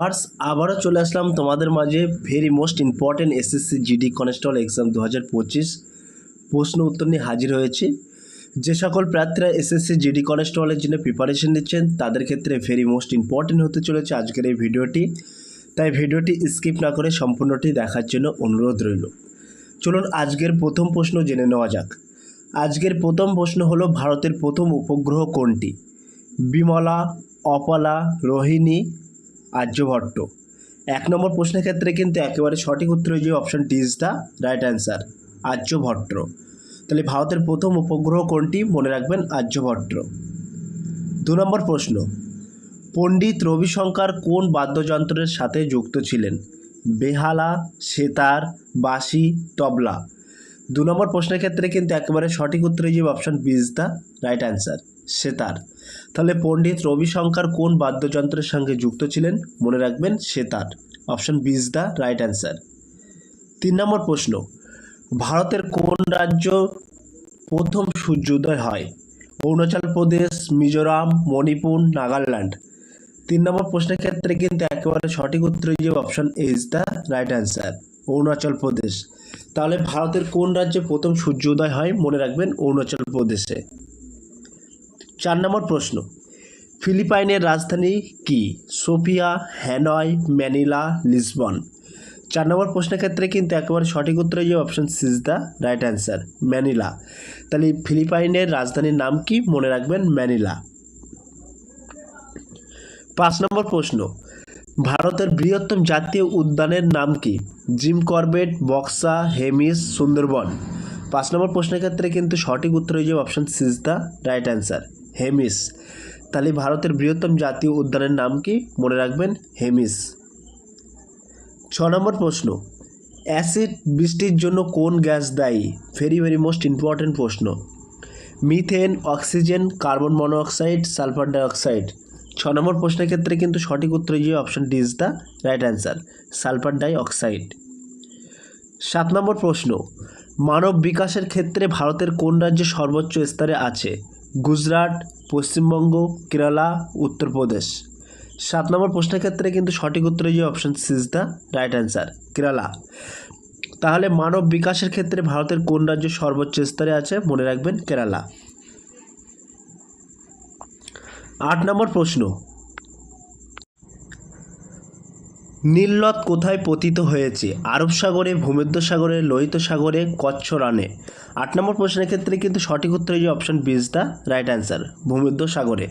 Farce আবারও চলে আসলাম তোমাদের মাঝে very most important SSC GD constable exam দু হাজার পঁচিশ প্রশ্ন উত্তর নিয়ে হাজির হয়েছে। যে সকল প্রার্থীরা এসএসসি জিডি কনস্টেবলের জন্য প্রিপারেশন নিচ্ছেন, তাদের ক্ষেত্রে ভেরি মোস্ট ইম্পর্টেন্ট হতে চলেছে আজকের এই ভিডিওটি। তাই ভিডিওটি স্কিপ না করে সম্পূর্ণটি দেখার জন্য অনুরোধ রইল। চলুন আজকের প্রথম প্রশ্ন জেনে নেওয়া যাক। আজকের প্রথম প্রশ্ন হলো, ভারতের প্রথম উপগ্রহ কোনটি? বিমলা, অপলা, রোহিণী আর্যভট্ট। এক নম্বর প্রশ্নের ক্ষেত্রে কিন্তু একেবারে সঠিক উত্তর যে option D is the right answer Aryabhata. তাহলে ভারতের প্রথম উপগ্রহ কোনটি? মনে রাখবেন আর্যভট্ট। দু নম্বর প্রশ্ন, পণ্ডিত রবিশঙ্কর কোন বাদ্যযন্ত্রের সাথে যুক্ত ছিলেন? বেহালা, সেতার, বাঁশি, তবলা। দু নম্বর প্রশ্নের ক্ষেত্রে কিন্তু একেবারে সঠিক উত্তর যে option B is the right answer sitar তাহলে পণ্ডিত রবিশঙ্কর কোন বাদ্যযন্ত্রের সঙ্গে যুক্ত ছিলেন? মনে রাখবেন sitar option B is the right answer. তিন নম্বর প্রশ্ন, ভারতের কোন রাজ্য প্রথম সূর্যোদয় হয়? অরুণাচল প্রদেশ, মিজোরাম, মণিপুর, নাগাল্যান্ড। তিন নম্বর প্রশ্নের ক্ষেত্রে কিন্তু একেবারে সঠিক উত্তর যে option A is the right answer, Arunachal Pradesh. তাহলে ভারতের কোন রাজ্যে প্রথম সূর্যোদয় হয়? মনে রাখবেন, অরুণাচল প্রদেশে। চার নম্বর প্রশ্ন, ফিলিপাইনের রাজধানী কি? Sofia, Hanoi, Manila, Lisbon. চার নম্বর প্রশ্নের ক্ষেত্রে কিন্তু একেবারে সঠিক উত্তর যে option C is the right answer Manila. তাহলে ফিলিপাইনের রাজধানীর নাম কি? মনে রাখবেন, ম্যানিলা। পাঁচ নম্বর প্রশ্ন, ভারতের বৃহত্তম জাতীয় উদ্যানের নাম কি? Jim Corbett, Buxa, Hemis, Sundarban. পাঁচ নম্বর প্রশ্নের ক্ষেত্রে কিন্তু সঠিক উত্তর হয়ে যাবে option C is the right answer Hemis. তাহলে ভারতের বৃহত্তম জাতীয় উদ্যানের নাম কি? মনে রাখবেন, হেমিস। ছ নম্বর প্রশ্ন, অ্যাসিড বৃষ্টির জন্য কোন গ্যাস দায়ী? ভেরি ভেরি মোস্ট ইম্পর্ট্যান্ট প্রশ্ন। Methane, oxygen, carbon monoxide sulphur dioxide. ছ নম্বর প্রশ্নের ক্ষেত্রে কিন্তু সঠিক উত্তর যে option D is the right answer sulphur dioxide সাত নম্বর প্রশ্ন, মানব বিকাশের ক্ষেত্রে ভারতের কোন রাজ্য সর্বোচ্চ স্তরে আছে? গুজরাট, পশ্চিমবঙ্গ, কেরালা, উত্তরপ্রদেশ। সাত নম্বর প্রশ্নের ক্ষেত্রে কিন্তু সঠিক উত্তর যে option C is the right answer Kerala. তাহলে মানব বিকাশের ক্ষেত্রে ভারতের কোন রাজ্য সর্বোচ্চ স্তরে আছে? মনে রাখবেন, কেরালা। আট নম্বর প্রশ্ন নীলনদ কোথায় পতিত হয়েছে? আরব সাগরে, ভূমধ্য সাগরে, লোহিত সাগরে কচ্ছ রানে আট নম্বর প্রশ্নের ক্ষেত্রে কিন্তু সঠিক উত্তর যে option B is the right answer ভূমধ্য সাগরে।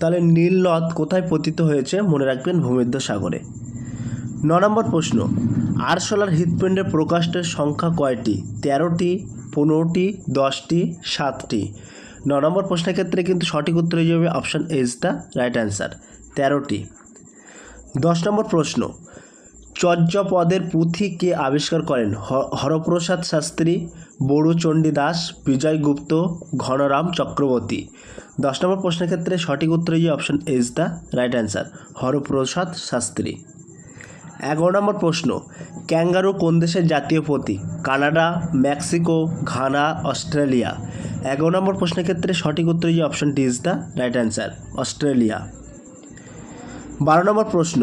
তাহলে নীলনদ কোথায় পতিত হয়েছে? মনে রাখবেন ভূমধ্য সাগরে। ন নম্বর প্রশ্ন আরশোলার হৃৎপিণ্ডের প্রকাশের সংখ্যা কয়টি? তেরোটি, পনেরোটি, দশটি, সাতটি। ন নম্বর প্রশ্নের ক্ষেত্রে কিন্তু সঠিক উত্তর হয়ে যাবে option is the right answer তেরোটি। দশ নম্বর প্রশ্ন চর্যপদের পুঁথি কে আবিষ্কার করেন? হরপ্রসাদ শাস্ত্রী, বড়ুচণ্ডী দাস, বিজয় গুপ্ত, ঘনরাম চক্রবর্তী। দশ নম্বর প্রশ্নের ক্ষেত্রে সঠিক উত্তর যে option is the right answer Haraprasad Shastri. এগারো নম্বর প্রশ্ন, ক্যাঙ্গারু কোন দেশের জাতীয় প্রতীক? Canada, Mexico, Ghana, Australia. এগারো নম্বর প্রশ্নের ক্ষেত্রে সঠিক উত্তর যে option D is the right answer Australia. বারো নম্বর প্রশ্ন,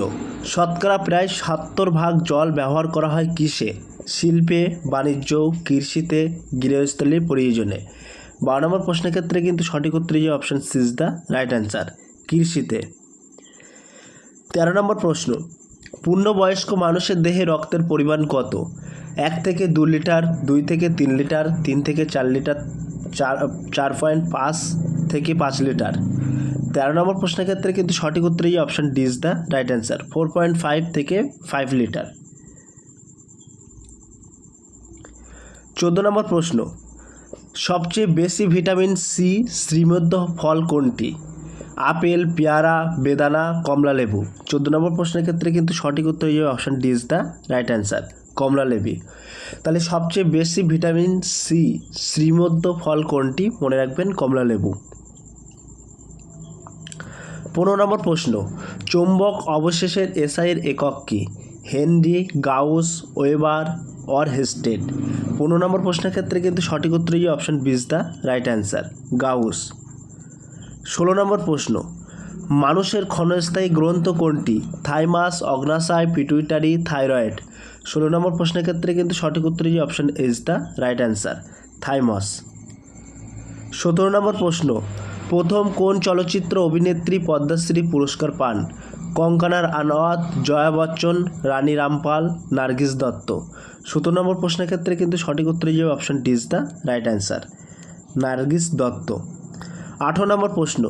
শতকরা প্রায় সত্তর ভাগ জল ব্যবহার করা হয় কিসে? শিল্পে, বাণিজ্য, কৃষিতে গৃহস্থলীর প্রয়োজনে। বারো নম্বর প্রশ্নের ক্ষেত্রে কিন্তু সঠিক উত্তর যে option C is the right answer কৃষিতে। তেরো নম্বর প্রশ্ন, পূর্ণবয়স্ক মানুষের দেহে রক্তের পরিমাণ কত? এক থেকে দু লিটার, দুই থেকে তিন লিটার, তিন থেকে চার লিটার, চার চার পয়েন্ট পাঁচ থেকে পাঁচ লিটার। তেরো নম্বর প্রশ্নের ক্ষেত্রে কিন্তু সঠিক উত্তর এই option D is the right answer four point five থেকে ফাইভ লিটার চোদ্দ নম্বর প্রশ্ন, সবচেয়ে বেশি ভিটামিন সি শ্রীমধ্য ফল কোনটি? আপেল, পেয়ারা, বেদানা, কমলা লেবু। চোদ্দ নম্বর প্রশ্নের ক্ষেত্রে কিন্তু সঠিক উত্তর যাবে option D is the right answer কমলা লেবু। তাহলে সবচেয়ে বেশি ভিটামিন সি শ্রীমধ্য ফল কোনটি? মনে রাখবেন কমলা লেবু। পনেরো নম্বর প্রশ্ন, চৌম্বক অবশেষের এসআইয়ের একক কী? Henry, Gauss, Weber, or Oersted? পনেরো নম্বর প্রশ্নের ক্ষেত্রে কিন্তু সঠিক উত্তর এই option B is the right answer, Gauss. ষোলো নম্বর প্রশ্ন, মানুষের ক্ষণস্থায়ী গ্রন্থ কোনটি? থাইমাস, অগ্নাশয়, পিটুইটারি, থাইরয়েড? ষোলো নম্বর প্রশ্নের ক্ষেত্রে কিন্তু সঠিক উত্তর যে option is the right answer thymus. সতেরো নম্বর প্রশ্ন প্রথম কোন চলচ্চিত্র অভিনেত্রী পদ্মশ্রী পুরস্কার পান? কঙ্কনার আনোয়াত, জয়া বচ্চন, রানী রামপাল, নার্গিস দত্ত। সতেরো নম্বর প্রশ্নের ক্ষেত্রে কিন্তু সঠিক উত্তর হিসেবে option D is the right answer Nargis Dutt. আঠারো নম্বর প্রশ্ন,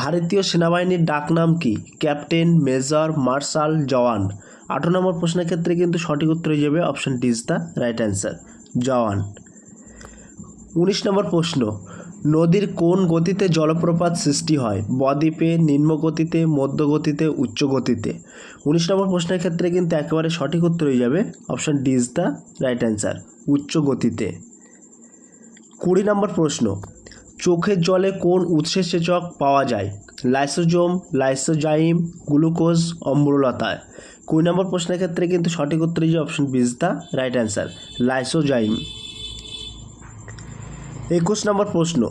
ভারতীয় সেনাবাহিনীর ডাকনাম কি? Captain, major, marshal, jawan. আঠারো নম্বর প্রশ্নের ক্ষেত্রে কিন্তু সঠিক উত্তর যাবে option D is the right answer jawan. উনিশ নম্বর প্রশ্ন নদীর কোন গতিতে জলপ্রপাত সৃষ্টি হয়? বদ্বীপে, নিম্ন গতিতে, মধ্য গতিতে, উচ্চ গতিতে? উনিশ নম্বর প্রশ্নের ক্ষেত্রে কিন্তু একেবারে সঠিক উত্তর হয়ে যাবে। Option D is the right answer, উচ্চ গতিতে। কুড়ি নম্বর প্রশ্ন, চোখের জলে কোন উৎসেচক পাওয়া যায়? লাইসোজোম, লাইসোজাইম, গ্লুকোজ অম্লতায় কুড়ি নম্বর প্রশ্নের ক্ষেত্রে কিন্তু সঠিক উত্তর হয়ে যে option B is the right answer, lysozyme. একুশ নম্বর প্রশ্ন।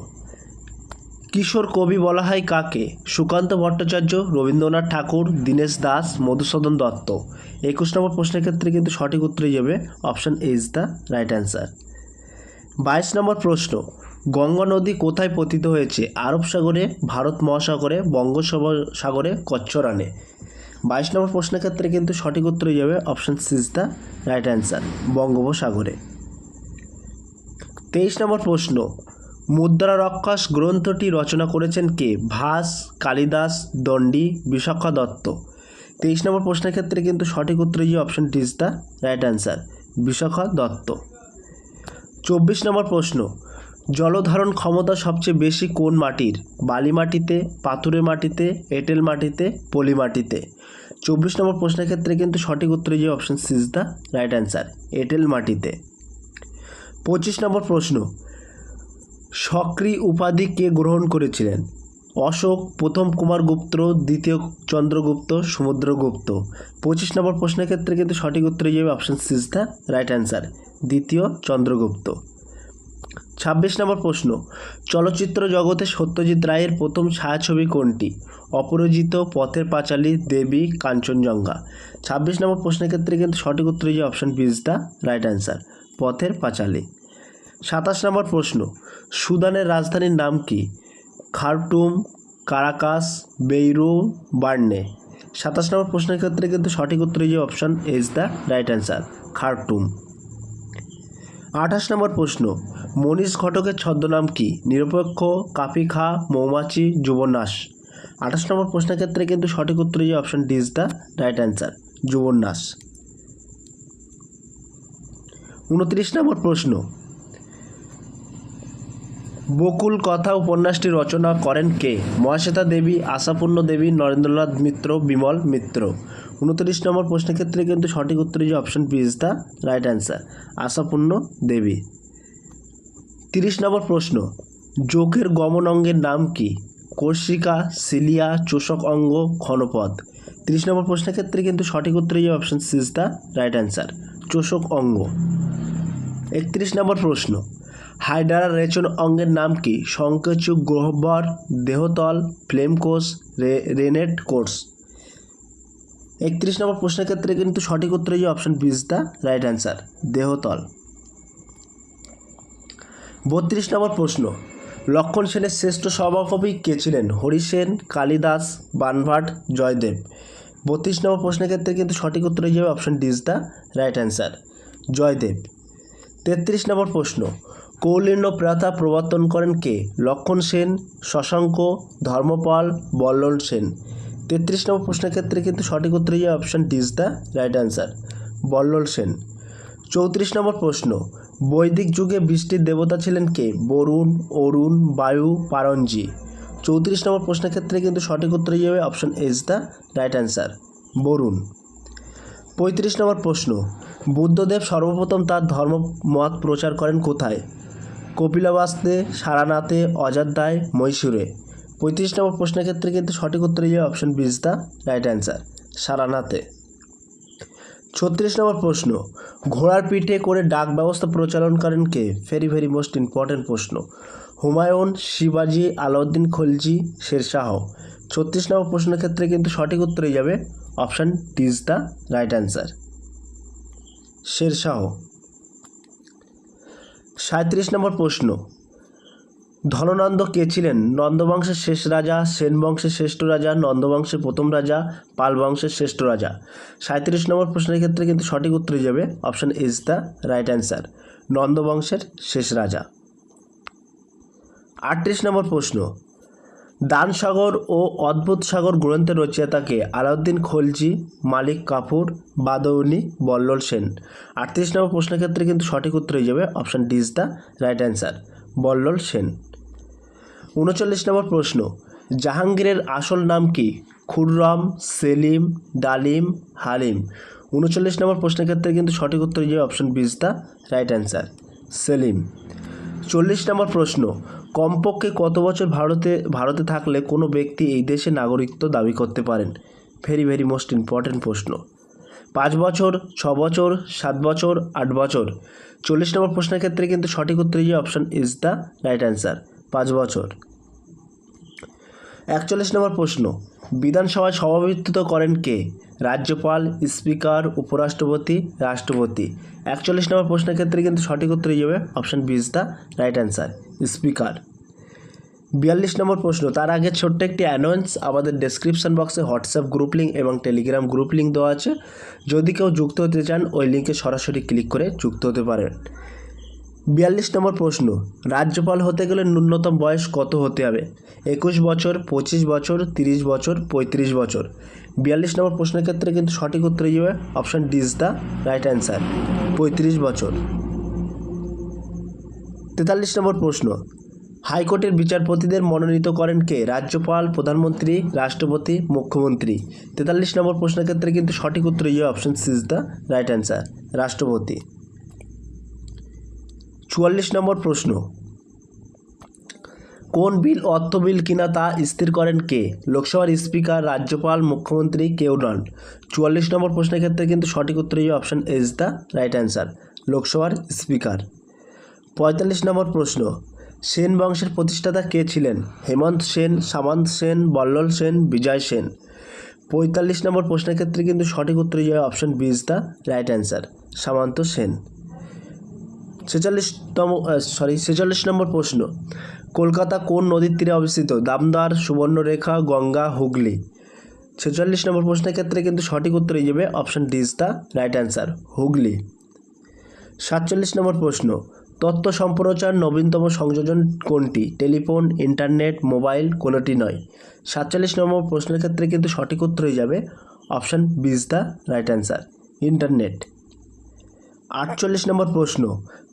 কিশোর কবি বলা হয় কাকে? সুকান্ত ভট্টাচার্য, রবীন্দ্রনাথ ঠাকুর, দীনেশ দাস, মধুসূদন দত্ত। একুশ নম্বর প্রশ্নের ক্ষেত্রে কিন্তু সঠিক উত্তর হয়ে যাবে option is the right answer বাইশ নম্বর প্রশ্ন, গঙ্গা নদী কোথায় পতিত হয়েছে? আরব সাগরে, ভারত মহাসাগরে, বঙ্গোপসাগরে, কচ্ছরানে। বাইশ নম্বর প্রশ্নের ক্ষেত্রে কিন্তু সঠিক উত্তর হয়ে যাবে option C is the right answer বঙ্গোপসাগরে। তেইশ নম্বর প্রশ্ন, মুদ্রা রক্ষাস গ্রন্থটি রচনা করেছেন কে? ভাস, কালিদাস, দণ্ডী, বিশাখা দত্ত। তেইশ নম্বর প্রশ্নের ক্ষেত্রে কিন্তু সঠিক উত্তর যে option D is the right answer Vishakha Datta. চব্বিশ নম্বর প্রশ্ন, জলধারণ ক্ষমতা সবচেয়ে বেশি কোন মাটির? বালি মাটিতে, পাথুরে মাটিতে, এঁটেল মাটিতে, পলি মাটিতে? চব্বিশ নম্বর প্রশ্নের ক্ষেত্রে কিন্তু সঠিক উত্তরে যে option C is the right answer এঁটেল মাটিতে। পঁচিশ নম্বর প্রশ্ন। সক্রি উপাধি কে গ্রহণ করেছিলেন? অশোক, প্রথম কুমারগুপ্ত দ্বিতীয় চন্দ্রগুপ্ত, সমুদ্রগুপ্ত। পঁচিশ নম্বর প্রশ্নের ক্ষেত্রে কিন্তু সঠিক উত্তরে যাবে option C is the right answer দ্বিতীয় চন্দ্রগুপ্ত। ছাব্বিশ নম্বর প্রশ্ন, চলচ্চিত্র জগতে সত্যজিৎ রায়ের প্রথম ছায়াছবি কোনটি? অপরাজিত, পথের পাঁচালী, দেবী, কাঞ্চনজঙ্ঘা। ছাব্বিশ নম্বর প্রশ্নের ক্ষেত্রে কিন্তু সঠিক উত্তর যে option B is the right answer Pather Panchali. সাতাশ নম্বর প্রশ্ন, সুদানের রাজধানীর নাম কি? Khartoum, Caracas, Beirut, Berne. সাতাশ নম্বর প্রশ্নের ক্ষেত্রে কিন্তু সঠিক উত্তর যে option is the right answer Khartoum. আঠাশ নম্বর প্রশ্ন, মনীষ ঘটকের ছদ্মনাম কি? নিরপেক্ষ কাফি খা মৌমাছি, যুবনাশ। আঠাশ নম্বর প্রশ্নের ক্ষেত্রে কিন্তু সঠিক উত্তর যে option D is the right answer Jubanash. উনত্রিশ নম্বর প্রশ্ন। বকুল কথা উপন্যাসটি রচনা করেন কে? মহাশ্বেতা দেবী, আশাপূর্ণ দেবী, নরেন্দ্রনাথ মিত্র, বিমল মিত্র। উনত্রিশ নম্বর প্রশ্নের ক্ষেত্রে কিন্তু সঠিক উত্তর যে option B is the right answer Ashapurna Devi. তিরিশ নম্বর প্রশ্ন, যোগের গমন অঙ্গের নাম কি? কর্ষিকা সিলিয়া, চোষক অঙ্গ ক্ষণপদ তিরিশ নম্বর প্রশ্নের ক্ষেত্রে কিন্তু সঠিক উত্তর যে option C is the right answer চোষক অঙ্গ। একত্রিশ নম্বর প্রশ্ন। হাইডারা রেচন অঙ্গের নাম কি? সংকেচুক গ্রহবর, দেহতল ফ্লেম কোষ রে, রেনেট কোর্স একত্রিশ নম্বর প্রশ্নের ক্ষেত্রে কিন্তু সঠিক উত্তর যে option B is the right answer দেহতল। বত্রিশ নম্বর প্রশ্ন। লক্ষণ সেনের শ্রেষ্ঠ সভাকবি কে ছিলেন? হরিসেন, কালিদাস, বানভাট, জয়দেব। বত্রিশ নম্বর প্রশ্নের ক্ষেত্রে কিন্তু সঠিক উত্তর হয়ে option D is the right answer Jaydev. তেত্রিশ নম্বর প্রশ্ন, কৌলিন্য প্রথা প্রবর্তন করেন কে? লক্ষণ সেন, শশাঙ্ক, ধর্মপাল বল্লল সেন। তেত্রিশ নম্বর প্রশ্নের ক্ষেত্রে কিন্তু সঠিক উত্তর হয়ে option D is the right answer Ballal Sen. চৌত্রিশ নম্বর প্রশ্ন, বৈদিক যুগে বৃষ্টির দেবতা ছিলেন কে? বরুণ, অরুণ, বায়ু, পারঞ্জি। চৌত্রিশ নম্বর প্রশ্নের ক্ষেত্রে কিন্তু সঠিক উত্তর যাবে option is the right answer Varuna. পঁয়ত্রিশ নম্বর প্রশ্ন, বুদ্ধদেব সর্বপ্রথম তার ধর্ম মত প্রচার করেন কোথায়? কপিলাবাস্তে, সারানাথে, অযোধ্যায়, মহীশূরে। পঁয়ত্রিশ নম্বর প্রশ্নের ক্ষেত্রে কিন্তু সঠিক উত্তর যাবে option B is the right answer সারানাথে। ছত্রিশ নম্বর প্রশ্ন, ঘোড়ার পিঠে করে ডাক ব্যবস্থা প্রচলন করেন কে? ভেরি ভেরি মোস্ট ইম্পর্ট্যান্ট প্রশ্ন। হুমায়ুন, শিবাজি, আলাউদ্দিন, খলজি, শেরশাহ। ছত্রিশ নম্বর প্রশ্নের ক্ষেত্রে কিন্তু সঠিক উত্তরই যাবে option is the right answer. Sher Shah. সাঁত্রিশ নম্বর প্রশ্ন। ধননন্দ কে ছিলেন? নন্দবংশের শেষ রাজা, সেন বংশের শ্রেষ্ঠ রাজা, নন্দবংশের প্রথম রাজা, পাল বংশের শ্রেষ্ঠ রাজা। সাঁত্রিশ নম্বর প্রশ্নের ক্ষেত্রে কিন্তু সঠিক উত্তর যাবে option is the right answer, নন্দবংশের শেষ রাজা। আটত্রিশ নম্বর প্রশ্ন। দানসাগর ও অদ্ভুত সাগর গ্রন্থের রচয়িতাকে আলাউদ্দিন খলজি, মালিক কাপুর, বাদৌনি, বল্লল সেন। আটত্রিশ নম্বর প্রশ্নের ক্ষেত্রে কিন্তু সঠিক উত্তর হয়ে যাবে option D is the right answer, Ballal Sen. উনচল্লিশ নম্বর প্রশ্ন, জাহাঙ্গীরের আসল নাম কি? খুররম, সেলিম, ডালিম, হালিম। উনচল্লিশ নম্বর প্রশ্নের ক্ষেত্রে কিন্তু সঠিক উত্তর হয়ে যাবে option B is the right answer, Salim. চল্লিশ নম্বর প্রশ্ন কমপক্ষে কত বছর ভারতে ভারতে থাকলে কোনো ব্যক্তি এই দেশে নাগরিকত্ব দাবি করতে পারেন? ভেরি ভেরি মোস্ট ইম্পর্ট্যান্ট প্রশ্ন। পাঁচ বছর, ছ বছর, সাত বছর, আট বছর? চল্লিশ নম্বর প্রশ্নের ক্ষেত্রে কিন্তু সঠিক উত্তর যে option is the right answer পাঁচ বছর। একচল্লিশ নম্বর প্রশ্ন, বিধানসভায় সভাপতিত্ব করেন কে? রাজ্যপাল, স্পিকার, উপরাষ্ট্রপতি, রাষ্ট্রপতি। একচল্লিশ নম্বর প্রশ্নের ক্ষেত্রে কিন্তু সঠিক উত্তর হয়ে যাবে option B is the right answer, speaker. বিয়াল্লিশ নম্বর প্রশ্ন, তার আগে ছোট্ট একটি অ্যানাউন্স আমাদের ডেসক্রিপশন বক্সে হোয়াটসঅ্যাপ গ্রুপ লিঙ্ক এবং টেলিগ্রাম গ্রুপ লিঙ্ক দেওয়া আছে। যদি কেউ যুক্ত হতে চান, ওই লিঙ্কে সরাসরি ক্লিক করে যুক্ত হতে পারেন। বিয়াল্লিশ নম্বর প্রশ্ন, রাজ্যপাল হতে গেলে ন্যূনতম বয়স কত হতে হবে? একুশ বছর, পঁচিশ বছর, তিরিশ বছর, পঁয়ত্রিশ বছর? বিয়াল্লিশ নম্বর প্রশ্নের ক্ষেত্রে কিন্তু সঠিক উত্তর যাবে option D is the right answer পঁয়ত্রিশ বছর। তেতাল্লিশ নম্বর প্রশ্ন, হাইকোর্টের বিচারপতিদের মনোনীত করেন কে? রাজ্যপাল, প্রধানমন্ত্রী, রাষ্ট্রপতি, মুখ্যমন্ত্রী? তেতাল্লিশ নম্বর প্রশ্নের ক্ষেত্রে কিন্তু সঠিক উত্তর যাবে option C is the right answer রাষ্ট্রপতি। চুয়াল্লিশ নম্বর প্রশ্ন। কোন বিল অর্থ বিল কিনা তা স্থির করেন কে? লোকসভার স্পিকার, রাজ্যপাল, মুখ্যমন্ত্রী কেউ নন চুয়াল্লিশ নম্বর প্রশ্নের ক্ষেত্রে কিন্তু সঠিক উত্তর হয়ে option is the right answer লোকসভার স্পিকার। পঁয়তাল্লিশ নম্বর প্রশ্ন, সেন বংশের প্রতিষ্ঠাতা কে ছিলেন? হেমন্ত সেন, সামন্ত সেন বল্লল সেন, বিজয় সেন। পঁয়তাল্লিশ নম্বর প্রশ্নের ক্ষেত্রে কিন্তু সঠিক উত্তর option B is the right answer Samanta Sen. ছেচল্লিশতম sorry ছেচল্লিশ নম্বর প্রশ্ন। কলকাতা কোন নদীর তীরে অবস্থিত? দামদার, সুবর্ণরেখা, গঙ্গা, হুগলি। ছেচল্লিশ নম্বর প্রশ্নের ক্ষেত্রে কিন্তু সঠিক উত্তর হয়ে যাবে option D is the right answer Hooghly. সাতচল্লিশ নম্বর প্রশ্ন তথ্য সম্প্রচার নবীনতম সংযোজন কোনটি? টেলিফোন, ইন্টারনেট, মোবাইল, কোনোটি নয়। সাতচল্লিশ নম্বর প্রশ্নের ক্ষেত্রে কিন্তু সঠিক উত্তর হয়ে যাবে option B is the right answer internet. আটচল্লিশ নম্বর প্রশ্ন,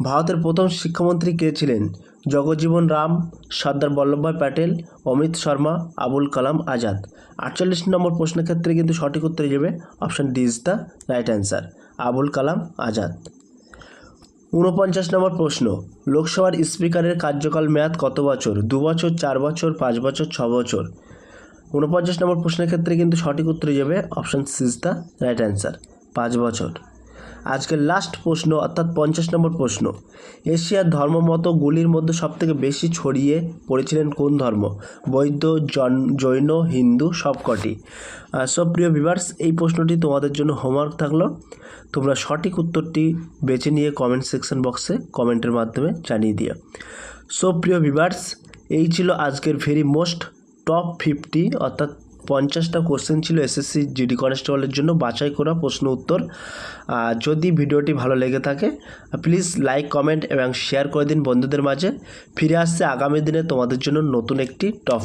ভারতের প্রথম শিক্ষামন্ত্রী কে ছিলেন? জগজীবন রাম, সর্দার বল্লভভাই প্যাটেল, অমিত শর্মা, আবুল কালাম আজাদ। আটচল্লিশ নম্বর প্রশ্নের ক্ষেত্রে কিন্তু সঠিক উত্তর যাবে option D is the right answer, Abul Kalam Azad. ঊনপঞ্চাশ নম্বর প্রশ্ন, লোকসভার স্পিকারের কার্যকাল মেয়াদ কত বছর? দু বছর, চার বছর, পাঁচ বছর, ছ বছর? ঊনপঞ্চাশ নম্বর প্রশ্নের ক্ষেত্রে কিন্তু সঠিক উত্তর যাবে option C is the right answer, পাঁচ বছর। আজকের লাস্ট প্রশ্ন, অর্থাৎ পঞ্চাশ নম্বর প্রশ্ন। এশিয়ার ধর্মমতগুলির মধ্যে সবথেকে বেশি ছড়িয়ে পড়েছিলেন কোন ধর্ম? বৌদ্ধ, জন, জৈন, হিন্দু, সবকটি। সব প্রিয় ভিভার্স এই প্রশ্নটি তোমাদের জন্য হোমওয়ার্ক থাকল। তোমরা সঠিক উত্তরটি বেছে নিয়ে কমেন্ট সেকশন বক্সে কমেন্টের মাধ্যমে জানিয়ে দিও। সো প্রিয় ভিভার্স এই ছিল আজকের ভেরি মোস্ট টপ ফিফটি অর্থাৎ পঞ্চাশটা কোশ্চেন ছিল এসএসসি জিডি কনস্টেবলের জন্য। বাছাই করা প্রশ্ন উত্তর। যদি ভিডিওটি ভালো লেগে থাকে প্লিজ লাইক কমেন্ট এবং শেয়ার করে দিন বন্ধুদের মাঝে। ফিরে আসছে আগামী দিনে তোমাদের জন্য নতুন একটি টপ